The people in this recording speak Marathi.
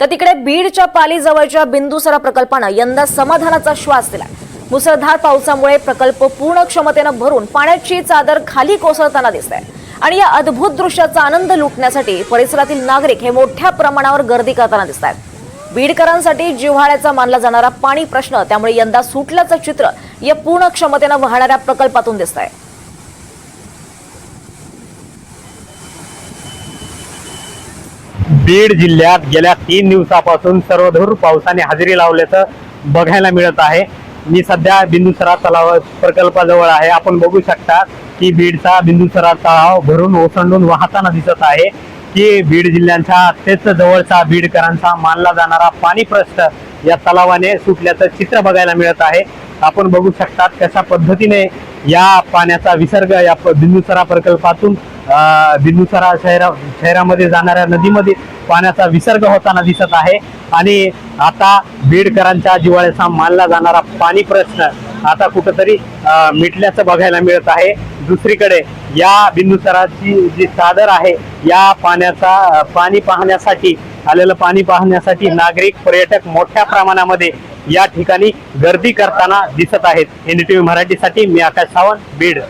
तर तिकडे बीडच्या पालीजवळच्या बिंदुसरा प्रकल्पानं यंदा समाधानाचा श्वास दिला मुसळधार पावसामुळे प्रकल्प पूर्ण क्षमतेनं भरून पाण्याची चादर खाली कोसळताना दिसत आहे आणि या अद्भुत दृश्याचा आनंद लुटण्यासाठी परिसरातील नागरिक हे मोठ्या प्रमाणावर गर्दी करताना दिसत आहेत बीडकरांसाठी जिव्हाळ्याचा मानला जाणारा पाणी प्रश्न त्यामुळे यंदा सुटल्याचं चित्र या पूर्ण क्षमतेनं वाहणाऱ्या प्रकल्पातून दिसत आहे बीड जिल्ह्यात गेल्या तीन दिवसापासून सर्वधूर पावसाने हजेरी लावल्याचं बघायला मिळत आहे. मी सध्या बिंदुसरा तलाव प्रकल्पाजवळ आहे. आपण बघू शकता की बीडचा बिंदुसरा तलाव भरून ओसंडून वाहताना दिसत आहे की बीड जिल्ह्यांचा तेच जवळचा बीडकरांचा मानला जाणारा पाणी प्रश्न या तलावाने सुटल्याचं चित्र बघायला मिळत आहे. आपण बघू शकतात कशा पद्धतीने या पाण्याचा विसर्ग या प- बिंदुसरा प्रकल्पातून बिंदुसरा शहरा शहरामध्ये जाणाऱ्या नदीमध्ये पाण्याचा विसर्ग होताना दिसत आहे. आणि आता बीडकरांच्या जिवाळ्याचा मानला जाणारा पाणी प्रश्न आता कुठंतरी मिटल्याचं बघायला मिळत आहे. दुसरीकडे या बिंदुसराची जी चादर आहे या पाण्याचा पाणी पाहण्यासाठी आलेलं पाणी पाहण्यासाठी नागरिक पर्यटक मोठ्या प्रमाणामध्ये या ठिकाणी गर्दी करताना दिसत आहेत. एनडीटीव्ही मराठीसाठी मी आकाश सावंत बीड.